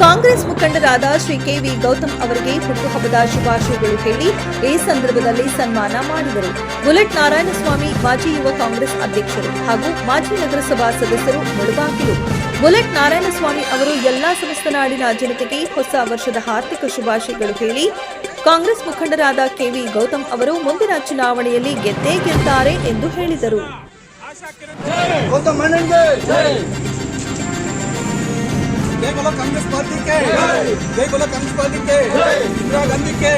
ಕಾಂಗ್ರೆಸ್ ಮುಖಂಡರಾದ ಶ್ರೀ ಕೆವಿ ಗೌತಮ್ ಅವರಿಗೆ ಹುಟ್ಟುಹಬ್ಬದ ಶುಭಾಶಯಗಳು ಹೇಳಿ ಈ ಸಂದರ್ಭದಲ್ಲಿ ಸನ್ಮಾನ ಮಾಡಿದರು. ಬುಲೆಟ್ ನಾರಾಯಣಸ್ವಾಮಿ ಮಾಜಿ ಯುವ ಕಾಂಗ್ರೆಸ್ ಅಧ್ಯಕ್ಷರು ಹಾಗೂ ಮಾಜಿ ನಗರಸಭಾ ಸದಸ್ಯರು ಮುಳುಬಾಗಿಲು ಬುಲೆಟ್ ನಾರಾಯಣಸ್ವಾಮಿ ಅವರು ಎಲ್ಲಾ ಸಮಸ್ತ ನಾಡಿನ ಜನತೆಗೆ ಹೊಸ ವರ್ಷದ ಆರ್ಥಿಕ ಶುಭಾಶಯಗಳು ಹೇಳಿ, ಕಾಂಗ್ರೆಸ್ ಮುಖಂಡರಾದ ಕೆವಿ ಗೌತಮ್ ಅವರು ಮುಂದಿನ ಚುನಾವಣೆಯಲ್ಲಿ ಗೆದ್ದೇ ಗೆದ್ದಾರೆ ಎಂದು ಹೇಳಿದರು. जय बोलो कांग्रेस पार्टी के जय बोलो कांग्रेस पार्टी के इंदिरा गांधी के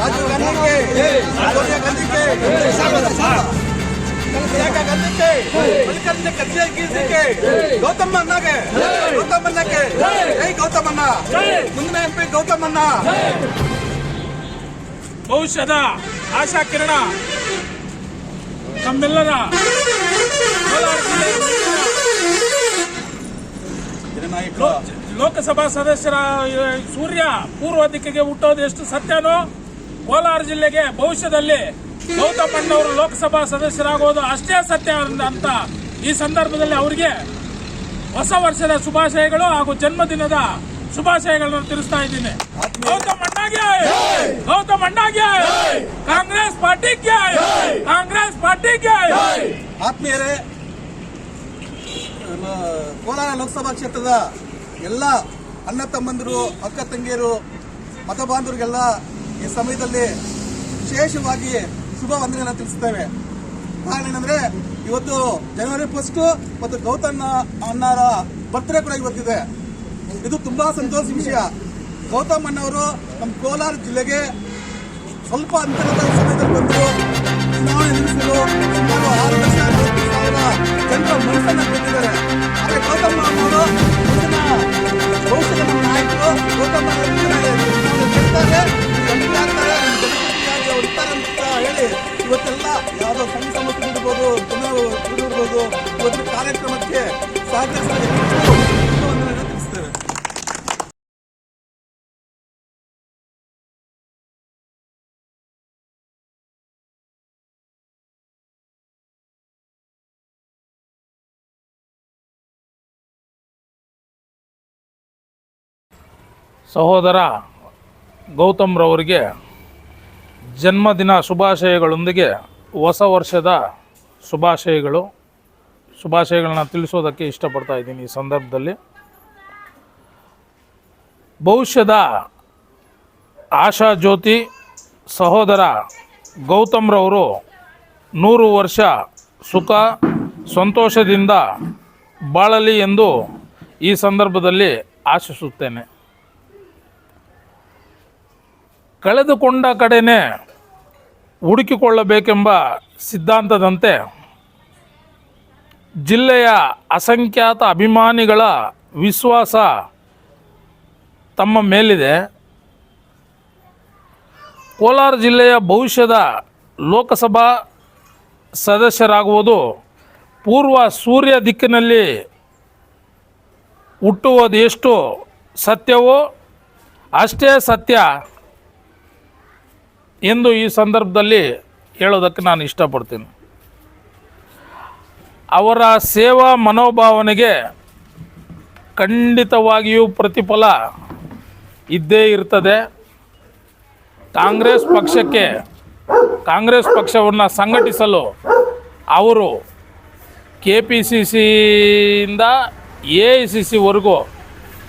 राजीव गांधी के सोनिया गांधी के प्रियंका गांधी के मल्लिकार्जुन खड़गे कीर्ति के गौतम अन्ना के गौतम अन्ना के जय गौतम अन्ना ಮುಂದಿನ ಎಂಪಿ ಗೌತಮ್ ಅಣ್ಣ ಭವಿಷ್ಯದ ಆಶಾ ಕಿರಣ ನಮ್ಮೆಲ್ಲರ ಕೋಲಾರ ಜಿಲ್ಲೆಯ ಜನನಾಯಕ ಲೋ- ಲೋಕಸಭಾ ಸದಸ್ಯರ ಸೂರ್ಯ ಪೂರ್ವ ದಿಕ್ಕಿಗೆ ಹುಟ್ಟೋದು ಎಷ್ಟು ಸತ್ಯನೋ? ಕೋಲಾರ ಜಿಲ್ಲೆಗೆ ಭವಿಷ್ಯದಲ್ಲಿ ಗೌತಮಣ್ಣವರು ಲೋಕಸಭಾ ಸದಸ್ಯರಾಗೋದು ಅಷ್ಟೇ ಸತ್ಯ ಅಂತ ಈ ಸಂದರ್ಭದಲ್ಲಿ ಅವರಿಗೆ ಹೊಸ ವರ್ಷದ ಶುಭಾಶಯಗಳು ಹಾಗೂ ಜನ್ಮದಿನದ ಶುಭಾಶಯಗಳನ್ನು ತಿಳಿಸ್ತಾ ಇದ್ದೀನಿ. ಗೌತಮ್ ಅಣ್ಣಗೆ ಗೌತಮ್ ಅಣ್ಣಗೆ ಕಾಂಗ್ರೆಸ್ ಪಾರ್ಟಿಗೆ ಕಾಂಗ್ರೆಸ್ ಪಾರ್ಟಿಗೆ ಆತ್ಮೀಯರೇ ಕೋಲಾರ ಲೋಕಸಭಾ ಕ್ಷೇತ್ರದ ಎಲ್ಲ ಅಣ್ಣ ತಮ್ಮಂದಿರು, ಅಕ್ಕ ತಂಗಿಯರು, ಮತ ಬಾಂಧವರಿಗೆಲ್ಲ ಈ ಸಮಯದಲ್ಲಿ ವಿಶೇಷವಾಗಿ ಶುಭ ವಂದನೆಯನ್ನು ತಿಳಿಸುತ್ತೇವೆ ಕಾರಣ ಏನಂದ್ರೆ, ಇವತ್ತು ಜನವರಿ ಫಸ್ಟ್ ಮತ್ತು ಗೌತಮ್ ಅಣ್ಣರ ಬರ್ತ್ಡೇ ಕೂಡ ಇವತ್ತಿದೆ. ಇದು ತುಂಬಾ ಸಂತೋಷ ವಿಷಯ. ಗೌತಮ್ ಅಣ್ಣವರು ನಮ್ಮ ಕೋಲಾರ ಜಿಲ್ಲೆಗೆ ಸ್ವಲ್ಪ ಅಂತರದ ಸಮಯದಲ್ಲಿ ಬಂದು ಚುನಾವಣೆ ನಿಲ್ಲಿಸಲು ಸುಮಾರು ಆರು ಲಕ್ಷ ಸಾವಿರ ಜನರ ಮನಸ್ಸನ್ನು ಗೆದ್ದಿದ್ದಾರೆ ಆದರೆ ಗೌತಮ್ ಅವರು ಭವಿಷ್ಯದ ನಮ್ಮ ನಾಯಕರು ಗೌತಮ್ ಗೆಲ್ತಾರೆ ಗೆಲ್ತಾರೆ ಇರ್ತಾರೆ ಅಂತ ಹೇಳಿ ಇವತ್ತೆಲ್ಲ ಕಾರ್ಯಕ್ರಮಕ್ಕೆ ಸಹಕರಿಸಿದ ಸಹೋದರ ಗೌತಮ್ರವರಿಗೆ ಜನ್ಮದಿನ ಶುಭಾಶಯಗಳೊಂದಿಗೆ ಹೊಸ ವರ್ಷದ ಶುಭಾಶಯಗಳು. ಶುಭಾಶಯಗಳನ್ನ ತಿಳಿಸೋದಕ್ಕೆ ಇಷ್ಟಪಡ್ತಾ ಇದ್ದೀನಿ ಈ ಸಂದರ್ಭದಲ್ಲಿ. ಭವಿಷ್ಯದ ಆಶಾ ಜ್ಯೋತಿ ಸಹೋದರ ಗೌತಮ್ರವರು ನೂರು ವರ್ಷ ಸುಖ, ಸಂತೋಷದಿಂದ ಬಾಳಲಿ ಎಂದು ಈ ಸಂದರ್ಭದಲ್ಲಿ ಆಶಿಸುತ್ತೇನೆ. ಕಳೆದುಕೊಂಡ ಕಡೆಯೇ ಹುಡುಕಿಕೊಳ್ಳಬೇಕೆಂಬ ಸಿದ್ಧಾಂತದಂತೆ ಜಿಲ್ಲೆಯ ಅಸಂಖ್ಯಾತ ಅಭಿಮಾನಿಗಳ ವಿಶ್ವಾಸ ತಮ್ಮ ಮೇಲಿದೆ. ಕೋಲಾರ ಜಿಲ್ಲೆಯ ಭವಿಷ್ಯದ ಲೋಕಸಭಾ ಸದಸ್ಯರಾಗುವುದು ಪೂರ್ವ ಸೂರ್ಯ ದಿಕ್ಕಿನಲ್ಲಿ ಹುಟ್ಟುವುದು ಎಷ್ಟು ಸತ್ಯವೋ ಅಷ್ಟೇ ಸತ್ಯ. ಎಂದು ಈ ಸಂದರ್ಭದಲ್ಲಿ ಹೇಳೋದಕ್ಕೆ ನಾನು ಇಷ್ಟಪಡ್ತೀನಿ. ಅವರ ಸೇವಾ ಮನೋಭಾವನೆಗೆ ಖಂಡಿತವಾಗಿಯೂ ಪ್ರತಿಫಲ ಇದ್ದೇ ಇರ್ತದೆ. ಕಾಂಗ್ರೆಸ್ ಪಕ್ಷಕ್ಕೆ, ಕಾಂಗ್ರೆಸ್ ಪಕ್ಷವನ್ನು ಸಂಘಟಿಸಲು ಅವರು ಕೆ ಪಿ ಸಿ ಸಿಯಿಂದ ಎ ಐ ಸಿ ಸಿವರೆಗೂ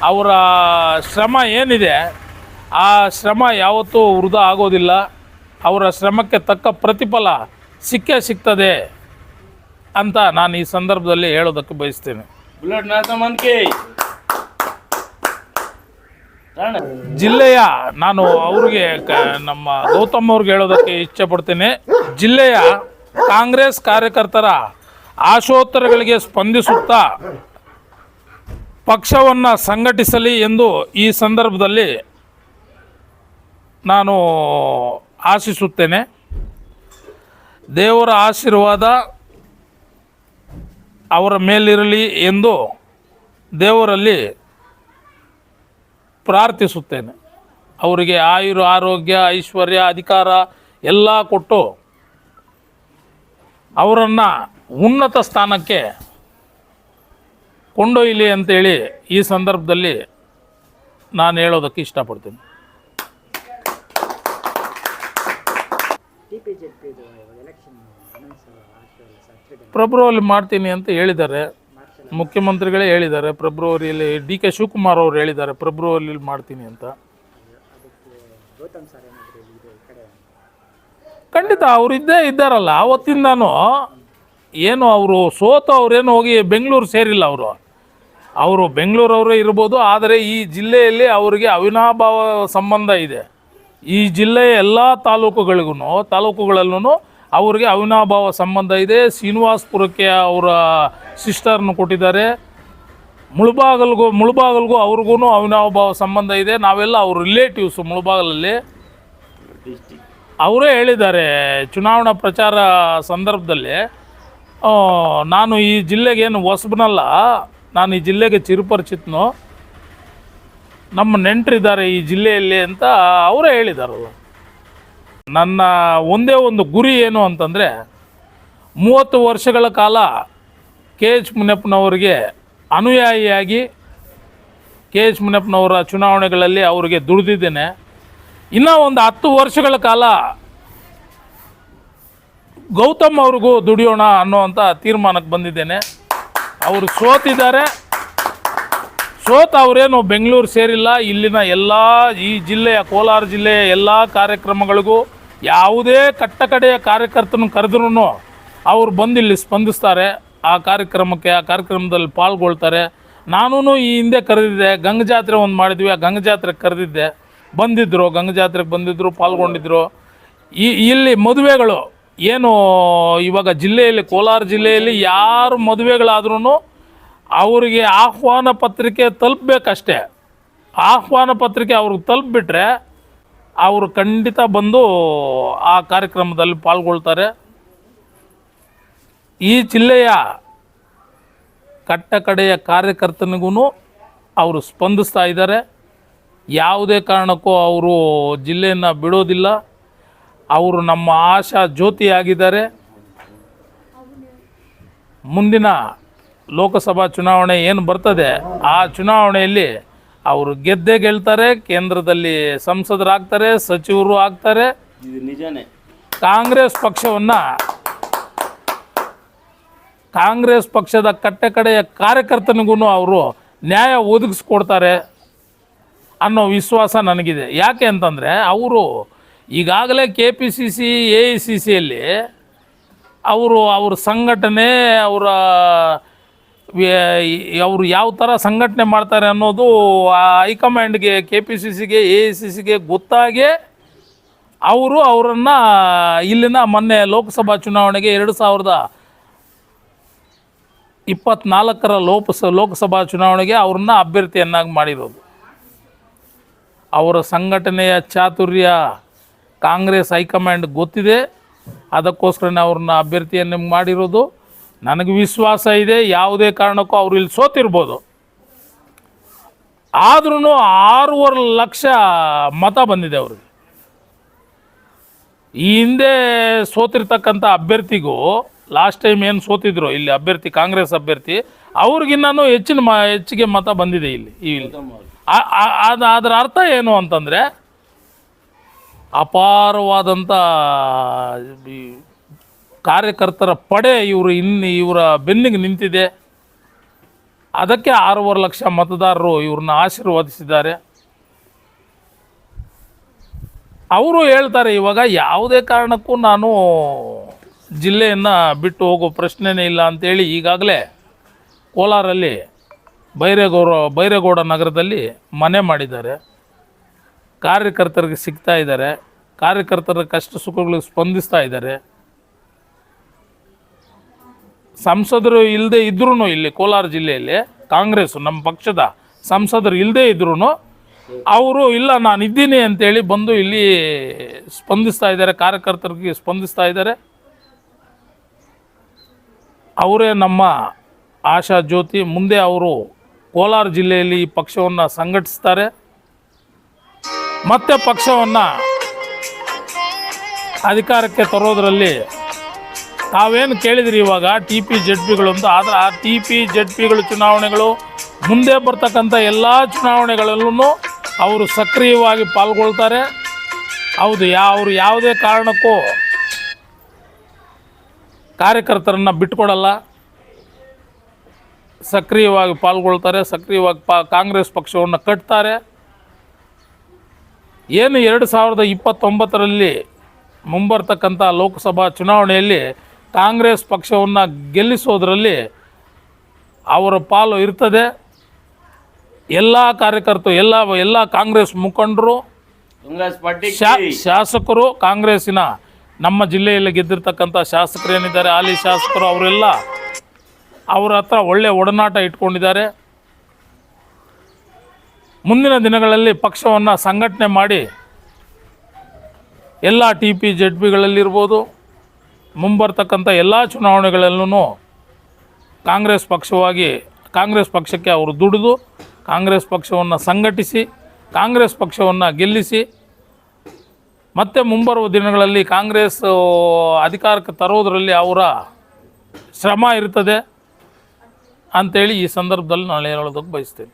ಅವರ ಶ್ರಮ ಏನಿದೆ, ಆ ಶ್ರಮ ಯಾವತ್ತೂ ವೃದ್ಧ ಆಗೋದಿಲ್ಲ. ಅವರ ಶ್ರಮಕ್ಕೆ ತಕ್ಕ ಪ್ರತಿಫಲ ಸಿಕ್ಕೇ ಸಿಗ್ತದೆ ಅಂತ ನಾನು ಈ ಸಂದರ್ಭದಲ್ಲಿ ಹೇಳೋದಕ್ಕೆ ಬಯಸ್ತೇನೆ. ಜಿಲ್ಲೆಯ ನಾನು ಅವ್ರಿಗೆ ನಮ್ಮ ಗೌತಮ್ ಅವ್ರಿಗೆ ಹೇಳೋದಕ್ಕೆ ಇಚ್ಛೆ ಪಡ್ತೇನೆ. ಜಿಲ್ಲೆಯ ಕಾಂಗ್ರೆಸ್ ಕಾರ್ಯಕರ್ತರ ಆಶೋತ್ತರಗಳಿಗೆ ಸ್ಪಂದಿಸುತ್ತಾ ಪಕ್ಷವನ್ನು ಸಂಘಟಿಸಲಿ ಎಂದು ಈ ಸಂದರ್ಭದಲ್ಲಿ ನಾನು ಆಶಿಸುತ್ತೇನೆ. ದೇವರ ಆಶೀರ್ವಾದ ಅವರ ಮೇಲಿರಲಿ ಎಂದು ದೇವರಲ್ಲಿ ಪ್ರಾರ್ಥಿಸುತ್ತೇನೆ. ಅವರಿಗೆ ಆಯುರು, ಆರೋಗ್ಯ, ಐಶ್ವರ್ಯ, ಅಧಿಕಾರ ಎಲ್ಲ ಕೊಟ್ಟು ಅವರನ್ನು ಉನ್ನತ ಸ್ಥಾನಕ್ಕೆ ಕೊಂಡೊಯ್ಯಲಿ ಅಂತೇಳಿ ಈ ಸಂದರ್ಭದಲ್ಲಿ ನಾನು ಹೇಳೋದಕ್ಕೆ ಇಷ್ಟಪಡ್ತೀನಿ. ಟಿ ಪಿ ಎಲೆಕ್ಷನ್ ಅನೌನ್ಸ್ ಆಗ್ತಾಯಿಲ್ಲ ಸರ್ ಫೆಬ್ರವರಿ ಮಾಡ್ತೀನಿ ಅಂತ ಹೇಳಿದ್ದಾರೆ. ಮುಖ್ಯಮಂತ್ರಿಗಳೇ ಹೇಳಿದ್ದಾರೆ. ಫೆಬ್ರವರಿಯಲ್ಲಿ ಡಿ ಕೆ ಶಿವಕುಮಾರ್ ಅವರು ಹೇಳಿದ್ದಾರೆ ಫೆಬ್ರವರಿಯಲ್ಲಿ ಮಾಡ್ತೀನಿ ಅಂತ. ಖಂಡಿತ ಅವ್ರು ಇದ್ದೇ ಇದ್ದಾರಲ್ಲ. ಅವತ್ತಿಂದಾನು ಏನು ಅವರು ಸೋತು ಅವ್ರೇನು ಹೋಗಿ ಬೆಂಗಳೂರು ಸೇರಿಲ್ಲ ಅವರು. ಅವರು ಬೆಂಗಳೂರವರೇ ಇರ್ಬೋದು ಆದರೆ ಈ ಜಿಲ್ಲೆಯಲ್ಲಿ ಅವರಿಗೆ ಅವಿನಾಭಾವ ಸಂಬಂಧ ಇದೆ. ಈ ಜಿಲ್ಲೆಯ ಎಲ್ಲ ತಾಲೂಕುಗಳಿಗೂ ತಾಲೂಕುಗಳಲ್ಲೂ ಅವರಿಗೆ ಅವಿನಾಭಾವ ಸಂಬಂಧ ಇದೆ. ಶ್ರೀನಿವಾಸ್ಪುರಕ್ಕೆ ಅವರ ಸಿಸ್ಟರ್ನ ಕೊಟ್ಟಿದ್ದಾರೆ. ಮುಳುಬಾಗಲ್ಗೂ ಮುಳುಬಾಗಲ್ಗೂ ಅವ್ರಿಗೂ ಅವಿನಾಭಾವ ಸಂಬಂಧ ಇದೆ. ನಾವೆಲ್ಲ ಅವ್ರ ರಿಲೇಟಿವ್ಸ್ ಮುಳುಬಾಗಲಲ್ಲಿ. ಅವರೇ ಹೇಳಿದ್ದಾರೆ ಚುನಾವಣಾ ಪ್ರಚಾರ ಸಂದರ್ಭದಲ್ಲಿ ನಾನು ಈ ಜಿಲ್ಲೆಗೇನು ಹೊಸಬನಲ್ಲ, ನಾನು ಈ ಜಿಲ್ಲೆಗೆ ಚಿರುಪರಿಚಿತನು. ನಮ್ಮ ನೆಂಟರಿದ್ದಾರೆ ಈ ಜಿಲ್ಲೆಯಲ್ಲಿ ಅಂತ ಅವರೇ ಹೇಳಿದ್ದಾರೆ ನನ್ನ ಒಂದೇ ಒಂದು ಗುರಿ ಏನು ಅಂತಂದರೆ ಮೂವತ್ತು ವರ್ಷಗಳ ಕಾಲ ಕೆ ಎಚ್ ಮುನಿಯಪ್ಪನವರಿಗೆ ಅನುಯಾಯಿಯಾಗಿ ಕೆ ಎಚ್ ಮುನಿಯಪ್ಪನವರ ಚುನಾವಣೆಗಳಲ್ಲಿ ಅವರಿಗೆ ದುಡಿದಿದ್ದೇನೆ. ಇನ್ನೂ ಒಂದು ಹತ್ತು ವರ್ಷಗಳ ಕಾಲ ಗೌತಮ್ ಅವ್ರಿಗೂ ದುಡಿಯೋಣ ಅನ್ನೋ ಅಂಥ ತೀರ್ಮಾನಕ್ಕೆ ಬಂದಿದ್ದೇನೆ. ಅವರು ಸೋತಿದ್ದಾರೆ. ಸೋತ ಅವರೇನು ಬೆಂಗಳೂರು ಸೇರಿಲ್ಲ, ಇಲ್ಲಿನ ಎಲ್ಲ ಈ ಜಿಲ್ಲೆಯ, ಕೋಲಾರ ಜಿಲ್ಲೆಯ ಎಲ್ಲ ಕಾರ್ಯಕ್ರಮಗಳಿಗೂ ಯಾವುದೇ ಕಟ್ಟಕಡೆಯ ಕಾರ್ಯಕರ್ತನ ಕರೆದ್ರೂ ಅವ್ರು ಬಂದು ಇಲ್ಲಿ ಸ್ಪಂದಿಸ್ತಾರೆ, ಆ ಕಾರ್ಯಕ್ರಮಕ್ಕೆ, ಆ ಕಾರ್ಯಕ್ರಮದಲ್ಲಿ ಪಾಲ್ಗೊಳ್ತಾರೆ. ನಾನೂ ಈ ಹಿಂದೆ ಕರೆದಿದ್ದೆ, ಗಂಗ ಜಾತ್ರೆ ಒಂದು ಮಾಡಿದ್ವಿ, ಆ ಗಂಗ ಜಾತ್ರೆಗೆ ಕರೆದಿದ್ದೆ. ಬಂದಿದ್ದರು ಗಂಗ ಜಾತ್ರೆಗೆ ಬಂದಿದ್ದರು ಪಾಲ್ಗೊಂಡಿದ್ದರು ಈ, ಇಲ್ಲಿ ಮದುವೆಗಳು, ಏನು ಇವಾಗ ಜಿಲ್ಲೆಯಲ್ಲಿ, ಕೋಲಾರ ಜಿಲ್ಲೆಯಲ್ಲಿ ಯಾರು ಮದುವೆಗಳಾದ್ರೂ ಅವರಿಗೆ ಆಹ್ವಾನ ಪತ್ರಿಕೆ ತಲುಪಬೇಕಷ್ಟೇ. ಆಹ್ವಾನ ಪತ್ರಿಕೆ ಅವ್ರಿಗೆ ತಲುಪಿಬಿಟ್ರೆ ಅವರು ಖಂಡಿತ ಬಂದು ಆ ಕಾರ್ಯಕ್ರಮದಲ್ಲಿ ಪಾಲ್ಗೊಳ್ತಾರೆ. ಈ ಜಿಲ್ಲೆಯ ಕಟ್ಟ ಕಡೆಯ ಕಾರ್ಯಕರ್ತನಿಗೂ ಅವರು ಸ್ಪಂದಿಸ್ತಾ ಇದ್ದಾರೆ. ಯಾವುದೇ ಕಾರಣಕ್ಕೂ ಅವರು ಜಿಲ್ಲೆಯನ್ನು ಬಿಡೋದಿಲ್ಲ. ಅವರು ನಮ್ಮ ಆಶಾ ಜ್ಯೋತಿಯಾಗಿದ್ದಾರೆ. ಮುಂದಿನ ಲೋಕಸಭಾ ಚುನಾವಣೆ ಏನು ಬರ್ತದೆ ಆ ಚುನಾವಣೆಯಲ್ಲಿ ಅವರು ಗೆದ್ದೇ ಗೆಲ್ತಾರೆ ಕೇಂದ್ರದಲ್ಲಿ ಸಂಸದರಾಗ್ತಾರೆ ಸಚಿವರು ಆಗ್ತಾರೆ. ನಿಜಾನೇ. ಕಾಂಗ್ರೆಸ್ ಪಕ್ಷವನ್ನು ಕಾಂಗ್ರೆಸ್ ಪಕ್ಷದ ಕಟ್ಟೆ ಕಡೆಯ ಕಾರ್ಯಕರ್ತನಿಗೂ ಅವರು ನ್ಯಾಯ ಒದಗಿಸ್ಕೊಡ್ತಾರೆ ಅನ್ನೋ ವಿಶ್ವಾಸ ನನಗಿದೆ. ಯಾಕೆ ಅಂತಂದರೆ ಅವರು ಈಗಾಗಲೇ K P C C A I C ಸಿಯಲ್ಲಿ ಅವರು ಅವ್ರ ಸಂಘಟನೆ ಅವರ ಅವರು ಯಾವ ಥರ ಸಂಘಟನೆ ಮಾಡ್ತಾರೆ ಅನ್ನೋದು ಹೈಕಮಾಂಡ್ಗೆ ಕೆ ಪಿ ಸಿ ಸಿಗೆ ಎ ಐ ಸಿ ಸಿಗೆ ಗೊತ್ತಾಗೇ ಅವರು ಅವರನ್ನು ಇಲ್ಲಿನ ಮೊನ್ನೆ ಲೋಕಸಭಾ ಚುನಾವಣೆಗೆ ಎರಡು ಸಾವಿರದ ಇಪ್ಪತ್ನಾಲ್ಕರ ಲೋಕಸ ಲೋಕಸಭಾ ಚುನಾವಣೆಗೆ ಅವ್ರನ್ನ ಅಭ್ಯರ್ಥಿಯನ್ನಾಗಿ ಮಾಡಿರೋದು. ಅವರ ಸಂಘಟನೆಯ ಚಾತುರ್ಯ ಕಾಂಗ್ರೆಸ್ ಹೈಕಮಾಂಡ್ ಗೊತ್ತಿದೆ. ಅದಕ್ಕೋಸ್ಕರನೇ ಅವ್ರನ್ನ ಅಭ್ಯರ್ಥಿಯನ್ನು ಮಾಡಿರೋದು. ನನಗೆ ವಿಶ್ವಾಸ ಇದೆ, ಯಾವುದೇ ಕಾರಣಕ್ಕೂ ಅವರು ಇಲ್ಲಿ ಸೋತಿರ್ಬೋದು. ಆದ್ರೂ ಆರೂವರೆ ಲಕ್ಷ ಮತ ಬಂದಿದೆ ಅವ್ರಿಗೆ. ಈ ಹಿಂದೆ ಸೋತಿರ್ತಕ್ಕಂಥ ಅಭ್ಯರ್ಥಿಗೂ ಲಾಸ್ಟ್ ಟೈಮ್ ಏನು ಸೋತಿದ್ರು, ಇಲ್ಲಿ ಅಭ್ಯರ್ಥಿ, ಕಾಂಗ್ರೆಸ್ ಅಭ್ಯರ್ಥಿ, ಅವ್ರಿಗಿನ್ನೂ ಹೆಚ್ಚಿನ ಮ, ಹೆಚ್ಚಿಗೆ ಮತ ಬಂದಿದೆ ಇಲ್ಲಿ ಇಲ್ಲಿ. ಅದು, ಅದರ ಅರ್ಥ ಏನು ಅಂತಂದರೆ ಅಪಾರವಾದಂಥ ಕಾರ್ಯಕರ್ತರ ಪಡೆ ಇವರು ಇನ್ನು ಇವರ ಬೆನ್ನಿಗೆ ನಿಂತಿದೆ. ಅದಕ್ಕೆ ಆರೂವರೆ ಲಕ್ಷ ಮತದಾರರು ಇವ್ರನ್ನ ಆಶೀರ್ವದಿಸಿದ್ದಾರೆ. ಅವರು ಹೇಳ್ತಾರೆ, ಇವಾಗ ಯಾವುದೇ ಕಾರಣಕ್ಕೂ ನಾನು ಜಿಲ್ಲೆಯನ್ನು ಬಿಟ್ಟು ಹೋಗೋ ಪ್ರಶ್ನೆನೇ ಇಲ್ಲ ಅಂತೇಳಿ ಈಗಾಗಲೇ ಕೋಲಾರಲ್ಲಿ ಬೈರೇಗೌಡ ಬೈರೇಗೌಡ ನಗರದಲ್ಲಿ ಮನೆ ಮಾಡಿದ್ದಾರೆ. ಕಾರ್ಯಕರ್ತರಿಗೆ ಸಿಗ್ತಾ ಇದ್ದಾರೆ. ಕಾರ್ಯಕರ್ತರ ಕಷ್ಟ ಸುಖಗಳಿಗೆ ಸ್ಪಂದಿಸ್ತಾ ಇದ್ದಾರೆ. ಸಂಸದರು ಇಲ್ಲದೆ ಇದ್ರೂ ಇಲ್ಲಿ ಕೋಲಾರ ಜಿಲ್ಲೆಯಲ್ಲಿ ಕಾಂಗ್ರೆಸ್ ನಮ್ಮ ಪಕ್ಷದ ಸಂಸದರು ಇಲ್ಲದೆ ಇದ್ರೂ ಅವರು, ಇಲ್ಲ ನಾನು ಇದ್ದೀನಿ ಅಂತೇಳಿ ಬಂದು ಇಲ್ಲಿ ಸ್ಪಂದಿಸ್ತಾ ಇದ್ದಾರೆ, ಕಾರ್ಯಕರ್ತರಿಗೆ ಸ್ಪಂದಿಸ್ತಾ ಇದ್ದಾರೆ. ಅವರೇ ನಮ್ಮ ಆಶಾ ಜ್ಯೋತಿ, ಮುಂದೆ ಅವರು ಕೋಲಾರ ಜಿಲ್ಲೆಯಲ್ಲಿ ಈ ಪಕ್ಷವನ್ನು ಸಂಘಟಿಸ್ತಾರೆ. ಮತ್ತೆ ಪಕ್ಷವನ್ನು ಅಧಿಕಾರಕ್ಕೆ ತರೋದರಲ್ಲಿ ತಾವೇನು ಕೇಳಿದ್ರಿ ಇವಾಗ? ಟಿ ಪಿ ಜೆಡ್ ಪಿಗಳು ಅಂತ. ಆದರೆ ಆ ಟಿ ಪಿ ಜೆಡ್ ಪಿಗಳು ಚುನಾವಣೆಗಳು ಮುಂದೆ ಬರ್ತಕ್ಕಂಥ ಎಲ್ಲ ಚುನಾವಣೆಗಳಲ್ಲೂ ಅವರು ಸಕ್ರಿಯವಾಗಿ ಪಾಲ್ಗೊಳ್ತಾರೆ. ಹೌದು, ಯಾ ಅವರು ಯಾವುದೇ ಕಾರಣಕ್ಕೂ ಕಾರ್ಯಕರ್ತರನ್ನು ಬಿಟ್ಕೊಡಲ್ಲ. ಸಕ್ರಿಯವಾಗಿ ಪಾಲ್ಗೊಳ್ತಾರೆ, ಸಕ್ರಿಯವಾಗಿ ಪಾ ಕಾಂಗ್ರೆಸ್ ಪಕ್ಷವನ್ನು ಕಟ್ತಾರೆ. ಏನು ಎರಡು ಸಾವಿರದ ಇಪ್ಪತ್ತೊಂಬತ್ತರಲ್ಲಿ ಮುಂಬರ್ತಕ್ಕಂಥ ಲೋಕಸಭಾ ಚುನಾವಣೆಯಲ್ಲಿ ಕಾಂಗ್ರೆಸ್ ಪಕ್ಷವನ್ನು ಗೆಲ್ಲಿಸೋದರಲ್ಲಿ ಅವರ ಪಾಲು ಇರ್ತದೆ. ಎಲ್ಲ ಕಾರ್ಯಕರ್ತರು ಎಲ್ಲ ಎಲ್ಲ ಕಾಂಗ್ರೆಸ್ ಮುಖಂಡರು ಶಾ ಶಾಸಕರು ಕಾಂಗ್ರೆಸ್ಸಿನ ನಮ್ಮ ಜಿಲ್ಲೆಯಲ್ಲಿ ಗೆದ್ದಿರ್ತಕ್ಕಂಥ ಶಾಸಕರು ಏನಿದ್ದಾರೆ? ಹಾಲಿ ಶಾಸಕರು ಅವರೆಲ್ಲ ಅವರ ಹತ್ರ ಒಳ್ಳೆ ಒಡನಾಟ ಇಟ್ಕೊಂಡಿದ್ದಾರೆ. ಮುಂದಿನ ದಿನಗಳಲ್ಲಿ ಪಕ್ಷವನ್ನು ಸಂಘಟನೆ ಮಾಡಿ ಎಲ್ಲ ಟಿ ಪಿ ಜೆಡ್ ಬಿಗಳಲ್ಲಿರ್ಬೋದು ಮುಂಬರ್ತಕ್ಕಂಥ ಎಲ್ಲ ಚುನಾವಣೆಗಳಲ್ಲೂ ಕಾಂಗ್ರೆಸ್ ಪಕ್ಷವಾಗಿ, ಕಾಂಗ್ರೆಸ್ ಪಕ್ಷಕ್ಕೆ ಅವರು ದುಡಿದು, ಕಾಂಗ್ರೆಸ್ ಪಕ್ಷವನ್ನು ಸಂಘಟಿಸಿ, ಕಾಂಗ್ರೆಸ್ ಪಕ್ಷವನ್ನು ಗೆಲ್ಲಿಸಿ, ಮತ್ತೆ ಮುಂಬರುವ ದಿನಗಳಲ್ಲಿ ಕಾಂಗ್ರೆಸ್ ಅಧಿಕಾರಕ್ಕೆ ತರೋದರಲ್ಲಿ ಅವರ ಶ್ರಮ ಇರ್ತದೆ ಅಂಥೇಳಿ ಈ ಸಂದರ್ಭದಲ್ಲಿ ನಾನು ಹೇಳೋದಕ್ಕೆ ಬಯಸ್ತೇನೆ.